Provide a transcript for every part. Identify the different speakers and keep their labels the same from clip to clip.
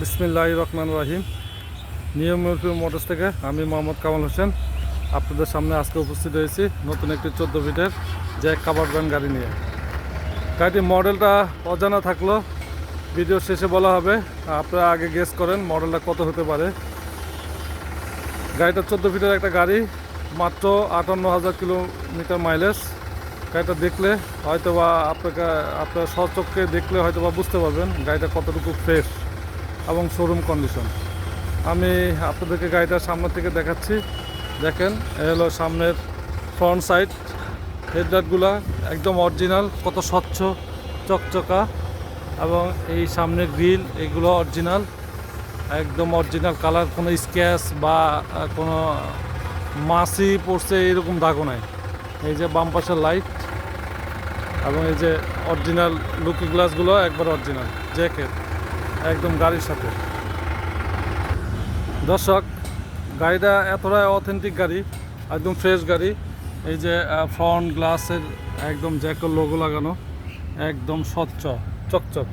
Speaker 1: বিসমিল্লাহ রহমান রাহিম। নিয়ম মোটরস থেকে আমি মোহাম্মদ কামাল হোসেন। আপনাদের সামনে আজকে উপস্থিত হয়েছি নতুন একটি চোদ্দ ফিটের জ্যাক কাবার ভ্যান গাড়ি নিয়ে। গাড়িটির মডেলটা অজানা থাকল, ভিডিও শেষে বলা হবে। আপনারা আগে গেস করেন মডেলটা কত হতে পারে। গাড়িটা চোদ্দ ফিটের একটা গাড়ি, মাত্র আটান্ন হাজার কিলোমিটার মাইলেজ। গাড়িটা দেখলে হয়তো বা আপনাকে, আপনার সচক্ষে দেখলে হয়তো বা বুঝতে পারবেন গাড়িটা কতটুকু ফ্রেশ এবং শোরুম কন্ডিশন আমি আপনাদেরকে গাড়িটার সামনে থেকে দেখাচ্ছি। দেখেন, এ হলো সামনের ফ্রন্ট সাইড হেডলাইটগুলা একদম অরিজিনাল কত স্বচ্ছ, চকচকা। এবং এই সামনের গ্রিল এগুলো অরিজিনাল একদম অরিজিনাল কালার কোনো স্ক্যাচ বা কোনো মাছি পড়ছে এরকম দাগও নাই। এই যে বাম পাশের লাইট এবং এই যে অরিজিনাল লুকি গ্লাসগুলো একবার অরিজিনাল জ্যাকেট একদম গাড়ির সাথে। দর্শক, গাড়িটা এতটাই অথেন্টিক গাড়ি, একদম ফ্রেশ গাড়ি। এই যে ফ্রন্ট গ্লাসের একদম জ্যাকের লোগো লাগানো, একদম স্বচ্ছ, চকচক।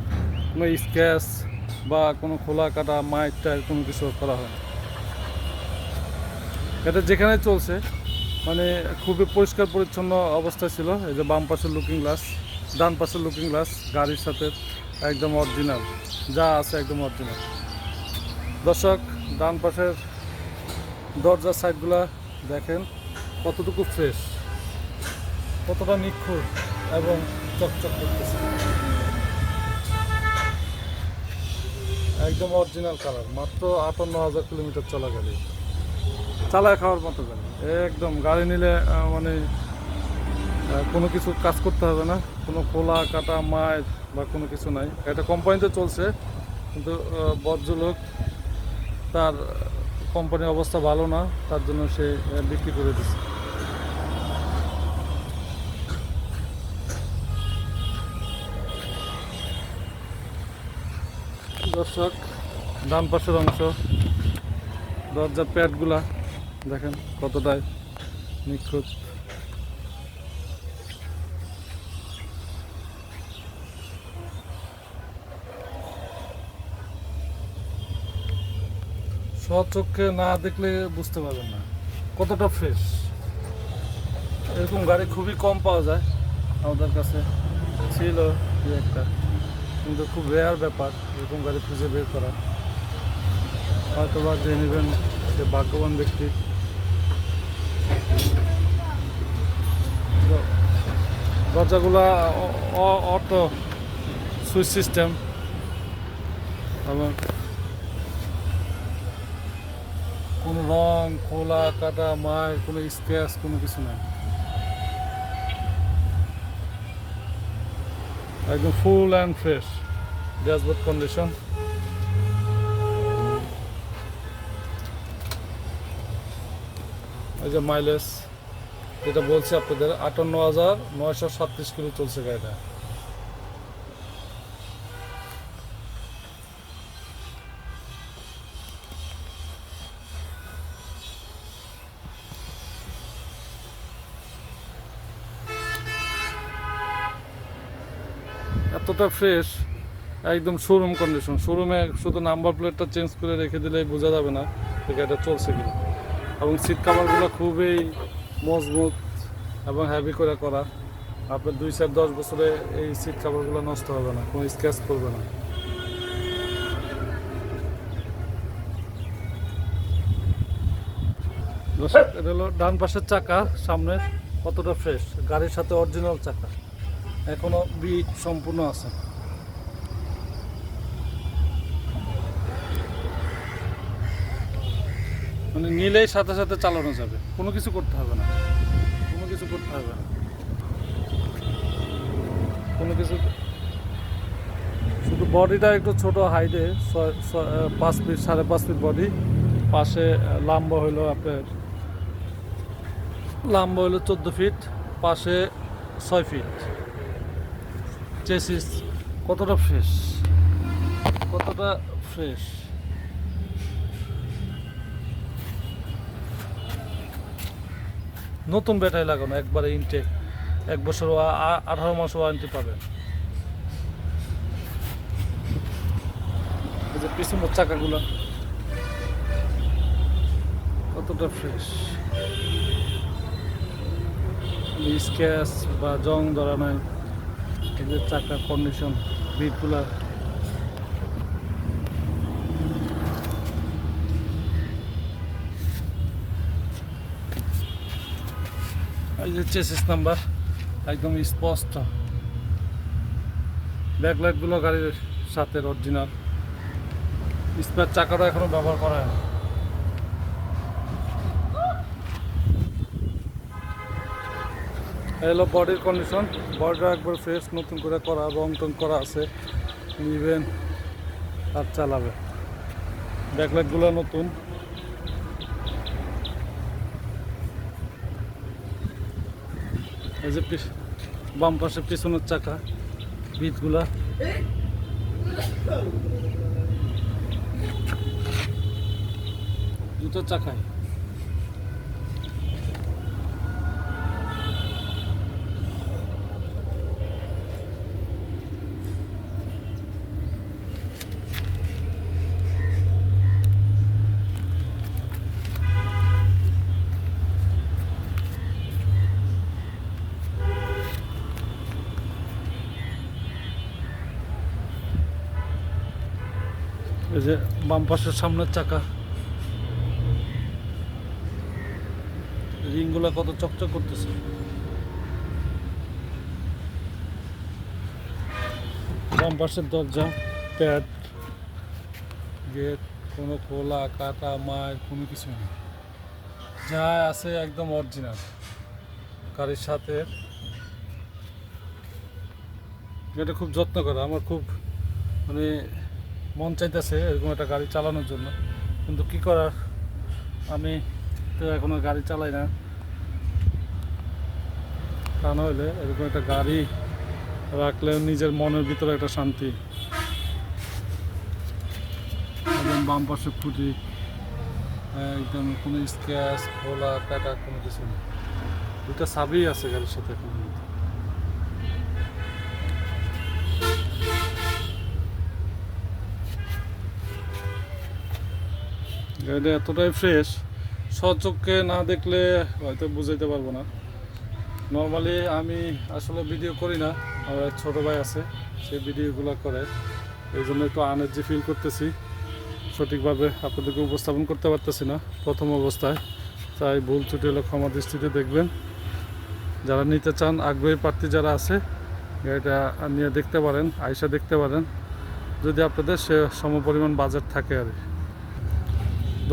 Speaker 1: কোনো স্ক্যাচ বা কোনো খোলা কাটা, মাইট টাইট কোনো কিছু করা হয়। এটা যেখানে চলছে মানে খুবই পরিষ্কার পরিচ্ছন্ন অবস্থা ছিল। এই যে বাম পাশের লুকিং গ্লাস ডান পাশের লুকিং গ্লাস গাড়ির সাথে একদম অরিজিনাল যা আছে একদম অরিজিনাল দর্শক, ডান পাশের দরজার সাইডগুলা দেখেন, কতটুকু ফ্রেশ কতটা নিখুঁত এবং চকচক করতেছে। একদম অরিজিনাল কালার মাত্র আটান্ন হাজার কিলোমিটার চলা গাড়ি। চালায় খাওয়ার মতো গাড়ি। একদম গাড়ি নিলে মানে কোনো কিছু কাজ করতে হবে না। কোনো খোলা, কাটা মায়ের বা কোনো কিছু নাই। এটা কোম্পানিতে চলছে, কিন্তু ভদ্রলোক তার কোম্পানির অবস্থা ভালো না, তার জন্য সে বিক্রি করে দিচ্ছে দর্শক, ডান পাশের অংশ, দরজার প্যাডগুলা, দেখেন কতটাই নিখুঁত। স্বচক্ষে না দেখলে বুঝতে পারবেন না। কতটা ফ্রেশ এরকম গাড়ি খুবই কম পাওয়া যায় আমাদের কাছে। ছিল দু একটা, কিন্তু খুব রেয়ার ব্যাপার এরকম গাড়ি খুঁজে বের করা। হয়তো বা যে নেবেন সে ভাগ্যবান ব্যক্তি। দরজাগুলা অটো সুইচ সিস্টেম। এবং কোনো রং, খোলা কাটা মায় কোনো স্ক্র্যাচ, কোনো কিছু নাই। একদম full and fresh dashboard condition এই যে মাইলেজ যেটা বলছি আপনাদের, আটান্ন হাজার নয়শো সাতত্রিশ কিলো চলছে গাড়িটা। এতটা ফ্রেশ একদম শোরুম কন্ডিশন শোরুমে শুধু নাম্বার প্লেটটা চেঞ্জ করে রেখে দিলেই বোঝা যাবে না যে গাড়িটা চলছে কিনা। এবং সিট কাভারগুলো খুবই মজবুত এবং হেভি করে করা। আপনার দুই চার দশ বছরে এই সিট কাভারগুলো নষ্ট হবে না, কোনো স্ক্র্যাচ করবে না। এটা হলো ডান পাশের চাকা, সামনের, কতটা ফ্রেশ গাড়ির সাথে অরিজিনাল চাকা। এখনও বিট সম্পূর্ণ আছে। মানে নিলেই সাথে সাথে চালানো যাবে। কোনো কিছু করতে হবে না। কোনো কিছু করতে হবে না। কোনো কিছু শুধু বডিটা একটু ছোট হাইটে পাঁচ ফিট, সাড়ে পাঁচ ফিট বডি। পাশে লম্বা হলো আপনার, লম্বা হলো চোদ্দ ফিট, পাশে ছয় ফিট। চেসিস কতটা ফ্রেশ কতটা ফ্রেশ নতুন ব্যাটারি লাগানো, একবারে ইনটেক এক বছর আঠারো মাস ওয়ারেন্টি এই যে পিছনের চাকাগুলো। কতটা ফ্রেশ স্ক্যাচ বা জং ধরা নাই। যে চাকার কন্ডিশন বিটগুলা যে চেসিস নাম্বার একদম স্পষ্ট। ব্যাকলাইটগুলো গাড়ির সাথে অরিজিনাল স্পেয়ার চাকাটা এখনও ব্যবহার করা হয় না। এই হলো বডির কন্ডিশন বডিটা একবার ফ্রেশ নতুন করে করা, রং টং করা আছে। নিবেন আর চালাবে। ব্যাকলাইটগুলো নতুন। এই যে বাম পাশে পিছনের চাকা বিটগুলা দুটো চাকায়। এই যে বাম পাশের সামনের চাকা। রিংগুলো কত চকচক করতেছে। বাম পাশের দরজা, প্যাড, গেট, কোনো খোলা, কাটা মায়ের কোনো কিছু নেই যা আছে একদম অরিজিনাল গাড়ির সাথে। এটা খুব যত্ন করা, আমার খুব মানে মন চাইতেছে এরকম একটা গাড়ি চালানোর জন্য। কিন্তু কি করার? আমি তো এখনও গাড়ি চালাই না। তা নইলে এরকম একটা গাড়ি রাখলে নিজের মনের ভিতরে একটা শান্তি। একদম বাম পাশে ফুটি একদম কোনো স্ক্যাচ খোলা কাটা কোনো কিছু নেই। দুটা সাবই আছে গাড়ির সাথে এখন। গাড়িটা এতটাই ফ্রেশ সচক্ষে না দেখলে হয়তো বুঝাইতে পারব না। নর্মালি আমি আসলে ভিডিও করি না, আমার এক ছোটো ভাই আছে, সে ভিডিওগুলো করে। এই জন্য একটু আনার্জি ফিল করতেছি। সঠিকভাবে আপনাদেরকে উপস্থাপন করতে পারতেছি না, প্রথম অবস্থায়। তাই ভুল ছুটি হলে ক্ষমা দৃষ্টিতে দেখবেন। যারা নিতে চান, আগ্রহী প্রার্থী যারা আছে গাড়িটা নিয়ে দেখতে পারেন, আইসা দেখতে পারেন। যদি আপনাদের সে সমপরিমাণ বাজেট থাকে আর।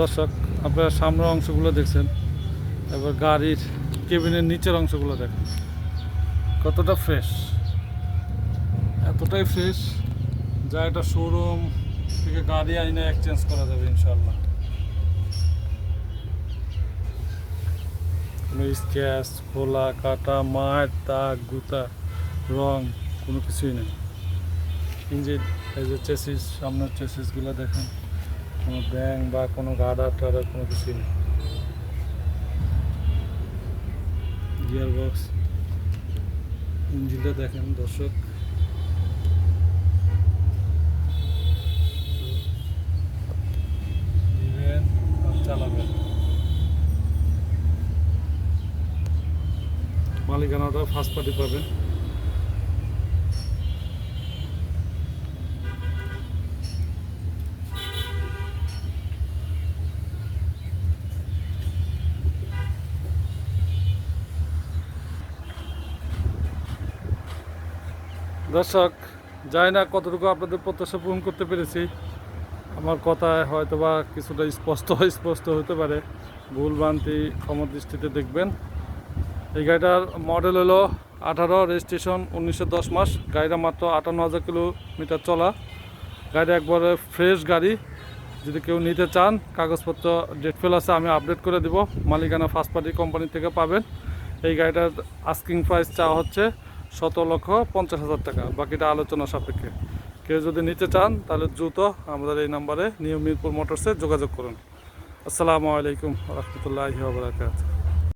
Speaker 1: দর্শক, আপনারা সামনের অংশগুলো দেখছেন, এবার গাড়ির কেবিনের নিচের অংশগুলো দেখেন। কতটা ফ্রেশ এতটাই ফ্রেশ যা একটা শোরুম থেকে গাড়ি আইনে এক্সচেঞ্জ করা যাবে ইনশাল্লাহ কোনো স্ক্যাচ খোলা, কাটা, মাঠ দাগ গুতা, রং, কোনো কিছুই নেই। ইঞ্জিন এই যে চেসিস সামনের চেসিসগুলো দেখেন। কোনো ব্যাং বা কোনো গাডার টাডার কোনো কিছুই নেই গিয়ার বক্স ইঞ্জিনটা দেখেন দর্শক। চালাবেন। মালিকানাটা ফার্স্ট পার্টি পাবেন। দর্শক, জানি না কতটুকু আপনাদের প্রত্যাশা পূরণ করতে পেরেছি। আমার কথায় হয়তো বা কিছুটা স্পষ্ট স্পষ্ট হতে পারে। ভুল ভ্রান্তি ক্ষমা দৃষ্টিতে দেখবেন। এই গাড়িটার মডেল হলো আঠারো রেজিস্ট্রেশন উনিশশো দশ মাস। গাড়িটা মাত্র আটান্ন হাজার কিলোমিটার চলা। গাড়িটা একবারে ফ্রেশ গাড়ি। যদি কেউ নিতে চান, কাগজপত্র ডেট ফেল আছে, আমি আপডেট করে দিব। মালিকানা ফার্স্ট পার্টি কোম্পানি থেকে পাবেন। এই গাড়িটার আস্কিং প্রাইস চাওয়া হচ্ছে সতেরো লক্ষ পঞ্চাশ হাজার টাকা। বাকিটা আলোচনা সাপেক্ষে। কেউ যদি নিতে চান, তাহলে দ্রুত আমাদের এই নাম্বারে নিউ মিরপুর মোটরসে যোগাযোগ করুন। আসসালামু আলাইকুম রহমতুল্লাহ বারাকাতুহু।